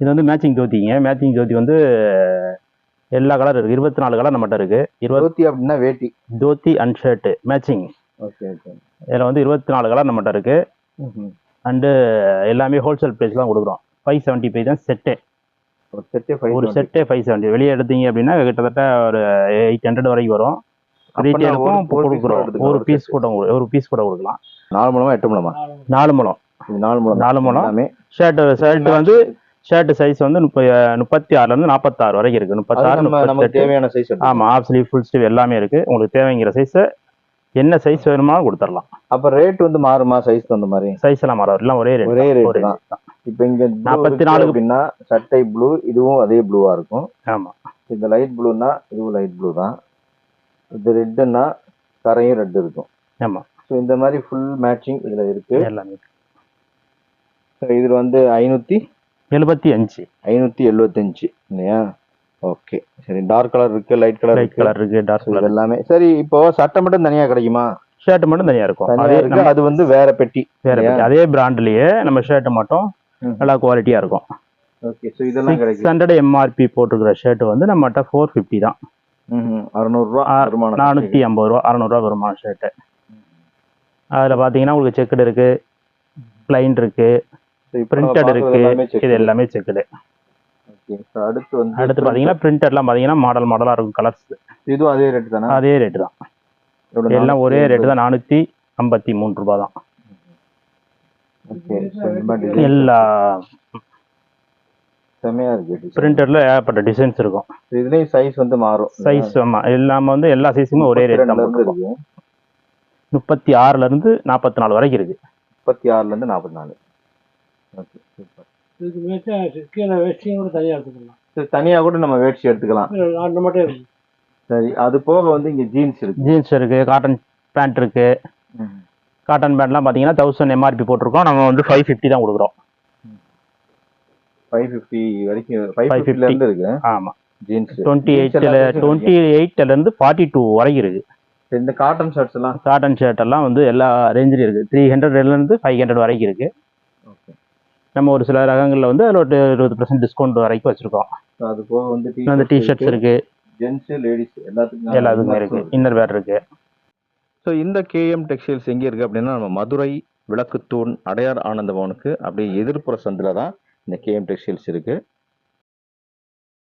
இது வந்து matching ஜோதிங்க matching ஜோதி வந்து எல்லா கலர் இருக்கு. இருபத்தி நாலு கலர் நம்மகிட்ட இருக்கு. இருபது இருபத்தி அப்படின்னா வேட்டி. Dhoti and shirt matching okay okay இதில் வந்து இருபத்தி நாலு கலர் நம்மகிட்ட இருக்கு. அண்டு எல்லாமே ஹோல்சேல் ப்ரைஸ் தான் கொடுக்குறோம். ஃபைவ் செவன்ட்டி ஃபைவ் தான் செட்டே ஒரு செட்டே ஃபைவ் ஒரு செட்டே ஃபைவ் செவன்ட்டி வெளியே எடுத்தீங்க அப்படின்னா கிட்டத்தட்ட ஒரு எயிட் ஹண்ட்ரட் வரைக்கும் வரும். ரீட்டெயிலுக்கும் கொடுக்குறோம். ஒரு பீஸ் கூட ஒரு பீஸ் கூட கொடுக்கலாம். நாலு மூலமா எட்டு மூலமா? நாலு இது நாலு மூலம். நாலு எல்லாமே. ஷர்ட் ஷர்ட் வந்து ஷர்ட் சைஸ் வந்து முப்ப முப்பத்தி ஆறுல இருந்து நாற்பத்தாறு வரைக்கும் இருக்கு. அது முப்பத்தாறு நமக்கு தேவையான சைஸ் ஆமா ஆஃப் ஸ்லீவ் ஃபுல் ஸ்லீவ் எல்லாமே இருக்கு. உங்களுக்கு தேவைங்கிற சைஸ் என்ன சைஸ் வேணுமாலும் கொடுத்துடலாம். அப்ப ரேட் வந்து மாறுமா? சைஸ் அந்த மாதிரி? சைஸ் எல்லாம் மாறாது. எல்லாம் ஒரே ரேட் ஒரே rate தான். இப்போ இங்க நாற்பத்தி நாலுக்கு- அப்படின்னா சட்டை ப்ளூ இதுவும் அதே ப்ளூவா இருக்கும். ஆமா. இந்த லைட் ப்ளூனா இதுவும் லைட் ப்ளூ தான். இது ரெட்டுன்னா கரையும் ரெட் இருக்கும். ஆமா. ஸோ இந்த மாதிரி ஃபுல் மேட்சிங் இதுல இருக்கு. எல்லாமே So இதுல வந்து ஐநூத்தி எழுபத்தி அஞ்சு. ஐநூத்தி எழுவத்தஞ்சு இல்லையா? ஓகே சரி டார்க் கலர் இருக்கு லைட் கலர் லைட் கலர் இருக்கு டார்க் கலர் எல்லாமே சரி இப்போ சட்டை மட்டும் தனியா கிடைக்குமா? ஷர்ட் மட்டும் தனியா இருக்கும். அதே அது வந்து வேற பெட்டி வேற பெட்டி. அதே பிராண்ட்லயே நம்ம ஷர்ட் மட்டும். நல்லா குவாலிட்டியா இருக்கும். ஓகே ஸோ இதெல்லாம் கிடைக்கும் ஹண்ட்ரட் எம்ஆர்பி போட்டிருக்கிற ஷர்ட் வந்து நம்மகிட்ட ஃபோர் ஃபிஃப்டி தான். வருமானம். நானூற்றி ஐம்பது ரூபா அறநூறுவா வருமான ஷர்ட்டு அதில் பார்த்தீங்கன்னா உங்களுக்கு செக்குடு இருக்கு பிளைன் இருக்கு. பிரிண்டட் இருக்கு. இது எல்லாமே செக்குடு. So அடுத்து வந்து அடுத்து பார்த்தீங்கன்னா பிரிண்டட்லாம் பார்த்தீங்கன்னா மாடல் மாடலாக இருக்கும் கலர்ஸ் இதுவும் அதே ரேட் தானே? அதே ரேட்டு தான். எல்லாம் ஒரே ரேட்டு தான். நானூற்றி ஐம்பத்தி மூணு ரூபா தான். எல்லா செமையா இருக்கு. பிரிண்டட்ல ஏகப்பட்ட டிசைன்ஸ் இருக்கும். இதுலயும் சைஸ் வந்து மாறும். சைஸ் ஆமாம் எல்லாமே வந்து எல்லா சைஸுமே ஒரே ரேட் தான் இருந்து முப்பத்தி ஆறுலேருந்து நாற்பத்தி நாலு வரைக்கும் இருக்கு. முப்பத்தி ஆறுல இருந்து நாற்பத்தி நாலு. Okay super. இதுக்கு மேட்சா கீழே வேஷ்டியும் கூட தனியாக எடுத்துக்கலாம். சரி தனியா கூட நம்ம வேட்சி எடுத்துக்கலாம். அந்த மட்டும் இருக்கு சரி அது போக வந்து இங்க ஜீன்ஸ் இருக்கு. ஜீன்ஸ் இருக்கு காட்டன் பேண்ட் இருக்கு. காட்டன் பேண்ட்லாம் பார்த்தீங்கன்னா தௌசண்ட் எம்ஆர்பி போட்டிருக்கோம். நம்ம வந்து ஃபைவ் ஃபிஃப்டி தான் கொடுக்குறோம். ஃபைவ் ஃபிஃப்டி வரைக்கும் ஃபைவ் 550 ஃபிஃப்டில இருந்து இருக்கு. ஆமாம் ஜீன்ஸ் டுவெண்ட்டி எயிட்டில் டுவெண்ட்டி எயிட்லேருந்து ஃபார்ட்டி டூ வரைக்கும் இருக்கு. இந்த காட்டன் ஷர்ட்ஸ் எல்லாம்? காட்டன் ஷர்ட் எல்லாம் வந்து எல்லா ரேஞ்சிலும் இருக்கு. த்ரீ ஹண்ட்ரட்லேருந்து ஃபைவ் ஹண்ட்ரட் வரைக்கும் இருக்கு. நம்ம ஒரு சில ரகங்களில் வந்து அதில் ஒரு இருபது பர்சன்ட் டிஸ்கவுண்ட் வரைக்கும் வச்சிருக்கோம். அது போக வந்து அந்த டிஷர்ட்ஸ் இருக்கு ஜென்ஸ் லேடிஸ் எல்லாத்துக்கும் எல்லாத்துக்குமே இருக்கு. இன்னர் வேர் இருக்கு. ஸோ இந்த கேஎம் டெக்ஸ்டைல்ஸ் எங்கே இருக்குது அப்படின்னா நம்ம மதுரை விளக்குத்தூண் அடையார் ஆனந்தபவனுக்கு அப்படியே எதிர்ப்புற சந்தில் தான் இந்த கேஎம் டெக்ஸ்டைல்ஸ் இருக்குது